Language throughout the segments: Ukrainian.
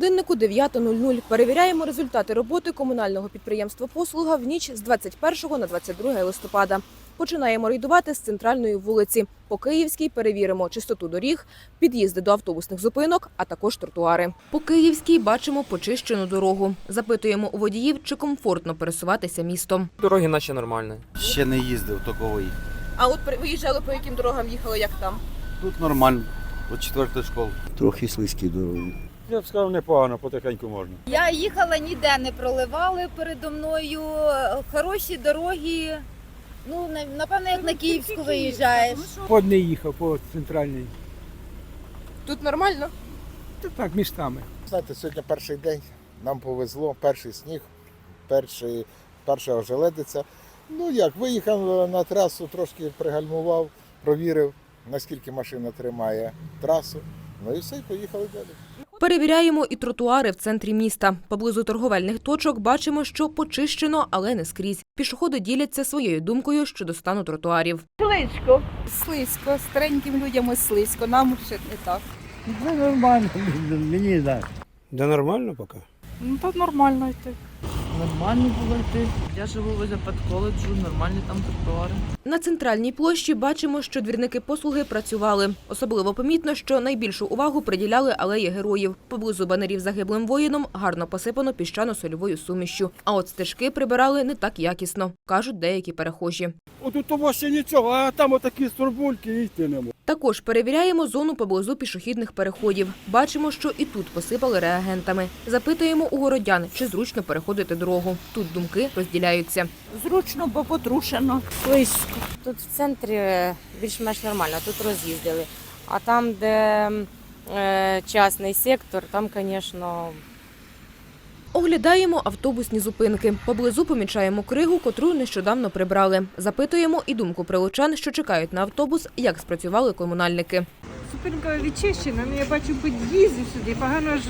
годиннику 9.00. Перевіряємо результати роботи комунального підприємства «Послуга» в ніч з 21 на 22 листопада. Починаємо рейдувати з центральної вулиці. По Київській перевіримо чистоту доріг, під'їзди до автобусних зупинок, а також тротуари. По Київській бачимо почищену дорогу. Запитуємо у водіїв, чи комфортно пересуватися містом. Дороги наші нормальні. Ще не їздив таковий. А от виїжджали по яким дорогам їхали, як там? Тут нормально, від четвертої школи. Трохи слизькі дороги. Я б сказав, непогано, потихеньку можна. Я їхала, ніде не проливали передо мною. Хороші дороги. Ну, напевно, як на Київську виїжджаєш. Под не їхав по центральній. Тут нормально? Та так, містами. Знаєте, сьогодні перший день, нам повезло, перший сніг, перший, перша ожеледиця. Ну як, виїхав на трасу, трошки пригальмував, провірив, наскільки машина тримає трасу. Ну і все, і поїхали далі. Перевіряємо і тротуари в центрі міста. Поблизу торговельних точок бачимо, що почищено, але не скрізь. Пішоходи діляться своєю думкою щодо стану тротуарів. Слизько. Слизько. Стареньким людям ось слизько, нам ще не так. Це нормально, мені так. Да нормально поки. Ну так нормально йти. Нормально було йти. Я живу возле під коледжу, нормальні там тротуари. На центральній площі бачимо, що двірники послуги працювали. Особливо помітно, що найбільшу увагу приділяли алеї героїв. Поблизу банерів загиблим воїном гарно посипано піщано-сольовою сумішю. А от стежки прибирали не так якісно, кажуть деякі перехожі. Отут того ще нічого, а там отакі стурбульки йти не можна. Також перевіряємо зону поблизу пішохідних переходів. Бачимо, що і тут посипали реагентами. Запитуємо у городян, чи зручно переходити дорогу. Тут думки розділяються. Зручно, бо потрушено. Близько. Тут в центрі е, більш-менш нормально, тут роз'їздили. А там, де е, частний сектор, там, звісно, Оглядаємо автобусні зупинки. Поблизу помічаємо кригу, котру нещодавно прибрали. Запитуємо і думку прилучан, що чекають на автобус, як спрацювали комунальники. Зупинка відчищена, ну я бачу під'їздів сюди. Погано ж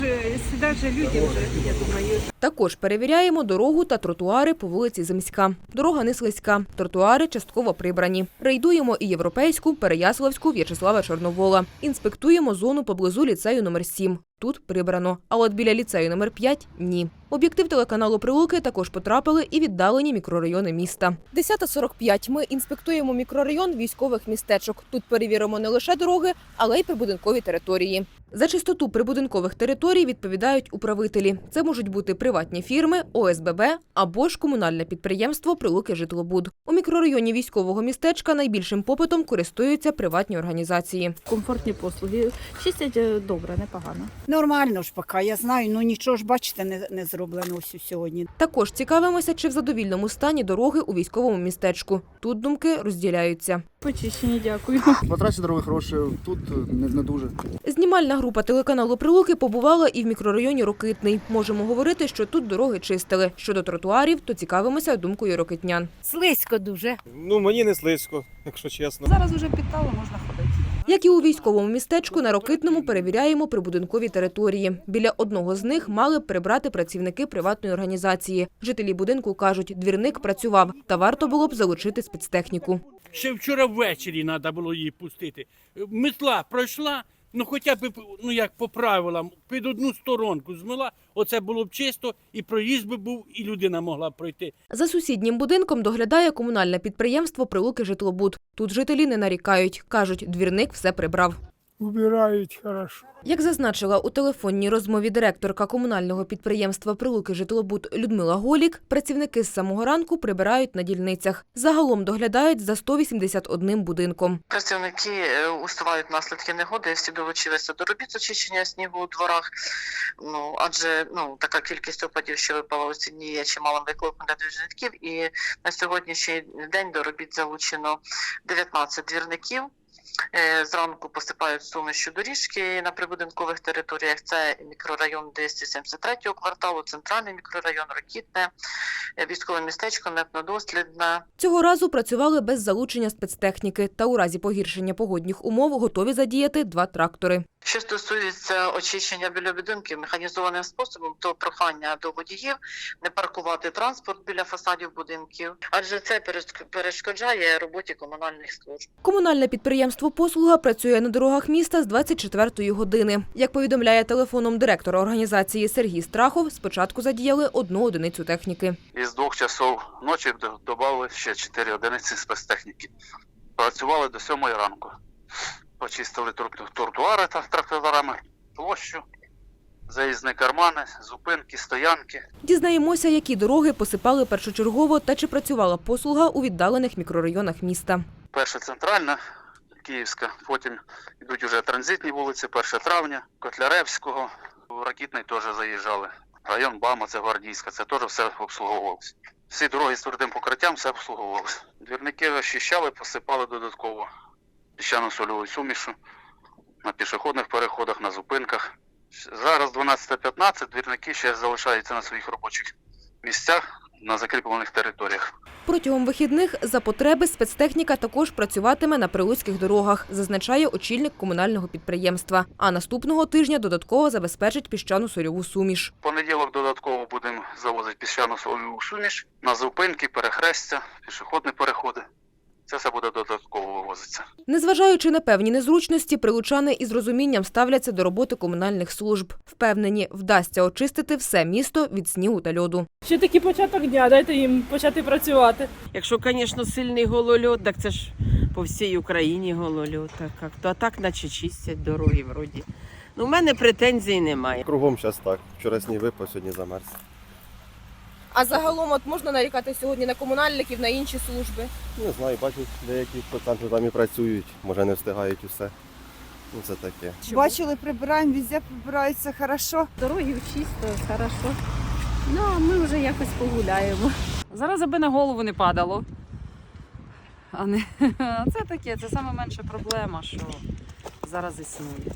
сюди ж я думаю. Також перевіряємо дорогу та тротуари по вулиці Земська. Дорога не слизька, тротуари частково прибрані. Рейдуємо і європейську, Переяславську, В'ячеслава Чорновола. Інспектуємо зону поблизу ліцею номер 7 Тут прибрано. А от біля ліцею номер 5 – ні. Об'єктив телеканалу Прилуки також потрапили і віддалені мікрорайони міста. 10.45. Ми інспектуємо мікрорайон військових містечок. Тут перевіримо не лише дороги, але й прибудинкові території. За чистоту прибудинкових територій відповідають управителі. Це можуть бути приватні фірми, ОСББ або ж комунальне підприємство Прилуки Житлобуд. У мікрорайоні військового містечка найбільшим попитом користуються приватні організації. Комфортні послуги. Чистять е, добре, непогано. Нормально ж поки, я знаю, ну нічого ж бачите, не, не зроблено ось сьогодні. Також цікавимося, чи в задовільному стані дороги у військовому містечку. Тут думки розділяються. Почищені, дякую. По трасі дороги хороші, тут не, не дуже. Знімальна група телеканалу Прилуки побувала і в мікрорайоні Рокитний. Можемо говорити, що тут дороги чистили. Щодо тротуарів, то цікавимося думкою рокитнян. слизько дуже. Ну мені не слизько, якщо чесно. Зараз уже підтало, можна ходити. Як і у військовому містечку, на Рокитному перевіряємо прибудинкові території. Біля одного з них мали б прибрати працівники приватної організації. Жителі будинку кажуть, двірник працював, та варто було б залучити спецтехніку. Ще вчора ввечері треба було її пустити. Метла пройшла, ну хоча б ну як по правилам, під одну сторонку змила, оце було б чисто, і проїзд би був, і людина могла б пройти. За сусіднім будинком доглядає комунальне підприємство Прилуки Житлобуд. Тут жителі не нарікають. Кажуть, двірник все прибрав. Убирають хорошо. Як зазначила у телефонній розмові директорка комунального підприємства Прилуки Житлобуд Людмила Голік, працівники з самого ранку прибирають на дільницях. Загалом доглядають за 181 будинком. Працівники е, усувають наслідки негоди, всі долучилися до робіт очищення снігу у дворах. Ну адже ну така кількість опадів, що випала у ці дні, є чималим викликом для двірників. І на сьогоднішній день до робіт залучено 19 двірників. Е, Зранку посипають сумішю доріжки на прибудинкових територіях. Це мікрорайон 273 кварталу, центральний мікрорайон, Рокітне, е, військове містечко, Непнодослідне. Цього разу працювали без залучення спецтехніки та у разі погіршення погодних умов готові задіяти два трактори. Що стосується очищення біля будинків механізованим способом, то прохання до водіїв не паркувати транспорт біля фасадів будинків, адже це перешк- перешкоджає роботі комунальних служб. Комунальне підприємство «Послуга» працює на дорогах міста з 24-ї години. Як повідомляє телефоном директор організації Сергій Страхов, спочатку задіяли одну одиницю техніки. Із двох часов ночі додали ще 4 одиниці спецтехніки. Працювали до 7 ранку. Почистили тротуари та тракторами, площу, заїзні кармани, зупинки, стоянки. Дізнаємося, які дороги посипали першочергово та чи працювала послуга у віддалених мікрорайонах міста. Перша центральна, Київська, потім йдуть уже транзитні вулиці, 1 травня, Котляревського, Ракітний теж заїжджали. Район Бама, це Гвардійська, це теж все обслуговувалося. Всі дороги з твердим покриттям все обслуговувалося. Двірники розчищали, посипали додатково піщано-сольовою сумішу на пішохідних переходах, на зупинках. Зараз 12.15, двірники ще залишаються на своїх робочих місцях на закріплених територіях. Протягом вихідних за потреби спецтехніка також працюватиме на прилуцьких дорогах, зазначає очільник комунального підприємства. А наступного тижня додатково забезпечить піщану сольову суміш. Понеділок додатково будемо завозити піщану сольову суміш на зупинки, перехрестя, пішохідні переходи. Це все буде додатково вивозитися. Незважаючи на певні незручності, прилучани із розумінням ставляться до роботи комунальних служб. Впевнені, вдасться очистити все місто від снігу та льоду. Ще такий початок дня, дайте їм почати працювати. Якщо, звісно, сильний голольот, так це ж по всій Україні голольот. Так, то а так, наче чистять дороги вроді. Ну, у мене претензій немає. Кругом зараз так. Вчора сніг випав, сьогодні замерз. А загалом от можна нарікати сьогодні на комунальників, на інші служби. Не знаю, бачу, деякі проценти там і працюють, може не встигають усе. Ну це таке. Бачили, прибираємо, везде прибираються хорошо. Дороги чисто, хорошо. Ну, а ми вже якось погуляємо. Зараз аби на голову не падало. А не... це таке, це саме менша проблема, що зараз існує.